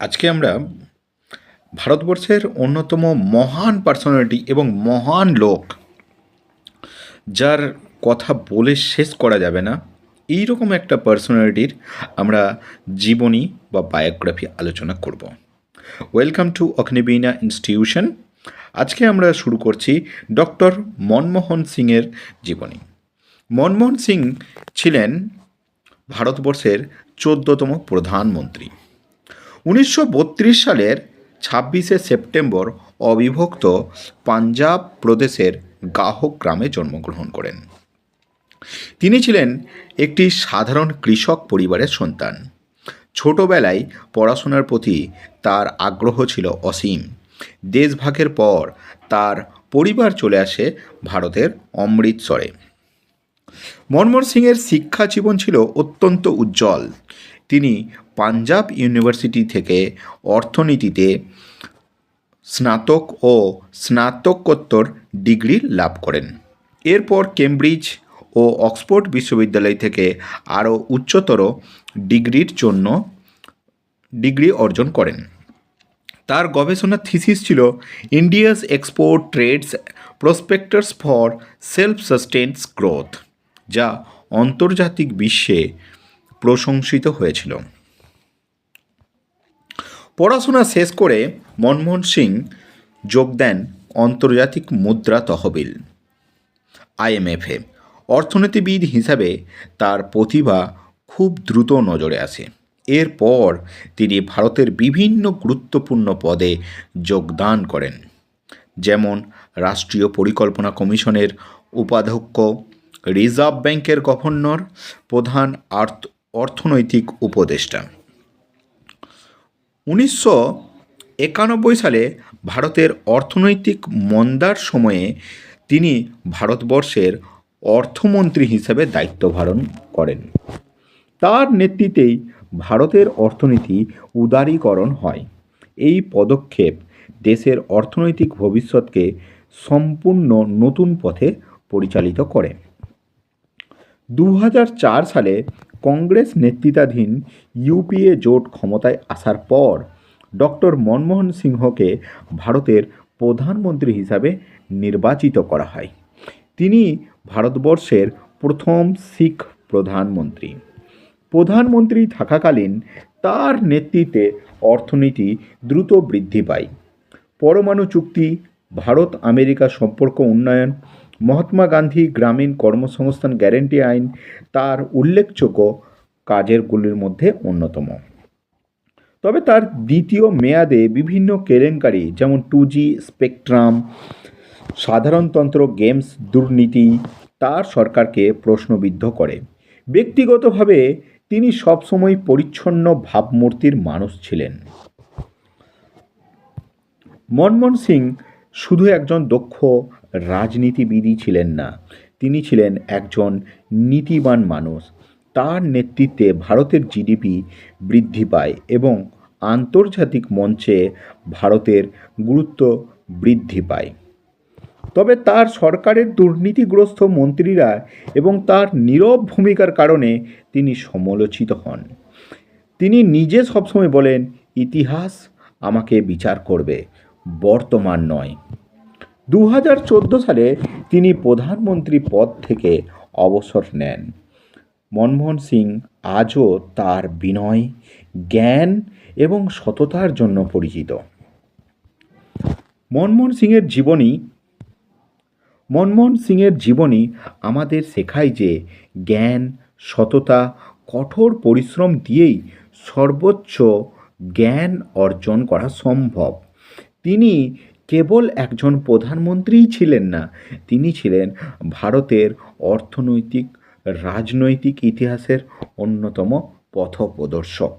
আজকে আমরা ভারতবর্ষের অন্যতম মহান পার্সোনালিটি এবং মহান লোক, যার কথা বলে শেষ করা যাবে না এই রকম একটা পার্সোনালিটির আমরা জীবনী বা বায়োগ্রাফি আলোচনা করব। ওয়েলকাম টু অগ্নিবীণা ইনস্টিটিউশন আজকে আমরা শুরু করছি ডক্টর মনমোহন সিংয়ের জীবনী। মনমোহন সিং ছিলেন ভারতবর্ষের চোদ্দতম প্রধানমন্ত্রী। উনিশশো বত্রিশ সালের ছাব্বিশে সেপ্টেম্বর অবিভক্ত পাঞ্জাব প্রদেশের গাহক গ্রামে জন্মগ্রহণ করেন। তিনি ছিলেন একটি সাধারণ কৃষক পরিবারের সন্তান। ছোটবেলায় পড়াশোনার প্রতি তার আগ্রহ ছিল অসীম। দেশভাগের পর তার পরিবার চলে আসে ভারতের অমৃতসরে। মনমোহন সিংয়ের শিক্ষা জীবন ছিল অত্যন্ত উজ্জ্বল। তিনি পাঞ্জাব ইউনিভার্সিটি থেকে অর্থনীতিতে স্নাতক ও স্নাতকোত্তর ডিগ্রি লাভ করেন। এরপর কেমব্রিজ ও অক্সফোর্ড বিশ্ববিদ্যালয় থেকে আরও উচ্চতর ডিগ্রির জন্য ডিগ্রি অর্জন করেন। তার গবেষণা থিসিস ছিল, India's export trades prospects for self sustained growth যা আন্তর্জাতিক বিশ্বে প্রশংসিত হয়েছিল। পড়াশোনা শেষ করে মনমোহন সিং যোগ দেন আন্তর্জাতিক মুদ্রা তহবিল, আইএমএফে অর্থনীতিবিদ হিসাবে তার প্রতিভা খুব দ্রুত নজরে আসে। এরপর তিনি ভারতের বিভিন্ন গুরুত্বপূর্ণ পদে যোগদান করেন, যেমন রাষ্ট্রীয় পরিকল্পনা কমিশনের উপাধ্যক্ষ, রিজার্ভ ব্যাংকের গভর্নর, প্রধান অর্থনৈতিক উপদেষ্টা। উনিশশো একানব্বই সালে ভারতের অর্থনৈতিক মন্দার সময়ে তিনি ভারতবর্ষের অর্থমন্ত্রী হিসেবে দায়িত্ব পালন করেন। তার নেতৃত্বেই ভারতের অর্থনীতি উদারীকরণ হয়। এই পদক্ষেপ দেশের অর্থনৈতিক ভবিষ্যৎকে সম্পূর্ণ নতুন পথে পরিচালিত করে। দু সালে কংগ্রেস নেতৃত্বাধীন ইউপিএ জোট ক্ষমতায় আসার পর ডক্টর মনমোহন সিংহকে ভারতের প্রধানমন্ত্রী হিসাবে নির্বাচিত করা হয়। তিনি ভারতবর্ষের প্রথম শিখ প্রধানমন্ত্রী। প্রধানমন্ত্রী থাকাকালীন তার নেতৃত্বে অর্থনীতি দ্রুত বৃদ্ধি পায়। পরমাণু চুক্তি ভারত আমেরিকা সম্পর্ক উন্নয়ন মহাত্মা গান্ধী গ্রামীণ কর্মসংস্থান গ্যারেন্টি আইন তার উল্লেখযোগ্য কাজেরগুলির মধ্যে অন্যতম। তবে তার দ্বিতীয় মেয়াদে বিভিন্ন কেলেঙ্কারি যেমন টু জি স্পেকট্রাম সাধারণতন্ত্র, গেমস, দুর্নীতি, তার সরকারকে প্রশ্নবিদ্ধ করে। ব্যক্তিগতভাবে তিনি সবসময় পরিচ্ছন্ন ভাবমূর্তির মানুষ ছিলেন। মনমোহন সিং শুধু একজন দক্ষ রাজনীতিবিদই ছিলেন না, তিনি ছিলেন একজন নীতিবান মানুষ। তার নেতৃত্বে ভারতের জিডিপি বৃদ্ধি পায় এবং আন্তর্জাতিক মঞ্চে ভারতের গুরুত্ব বৃদ্ধি পায়। তবে তার সরকারের দুর্নীতিগ্রস্ত মন্ত্রীরা এবং তার নীরব ভূমিকার কারণে তিনি সমালোচিত হন। তিনি নিজে সবসময় বলেন, ইতিহাস আমাকে বিচার করবে। বর্তমান নয়। দু হাজার সালে তিনি প্রধানমন্ত্রী পদ থেকে অবসর নেন। মনমোহন সিং আজও তার বিনয়, জ্ঞান এবং সততার জন্য পরিচিত। মনমোহন সিংয়ের জীবনী, মনমোহন সিংয়ের জীবনী আমাদের শেখায় যে জ্ঞান, সততা, কঠোর পরিশ্রম দিয়েই সর্বোচ্চ জ্ঞান অর্জন করা সম্ভব। তিনি কেবল একজন প্রধানমন্ত্রীই ছিলেন না তিনি ছিলেন ভারতের অর্থনৈতিক রাজনৈতিক ইতিহাসের অন্যতম পথপ্রদর্শক।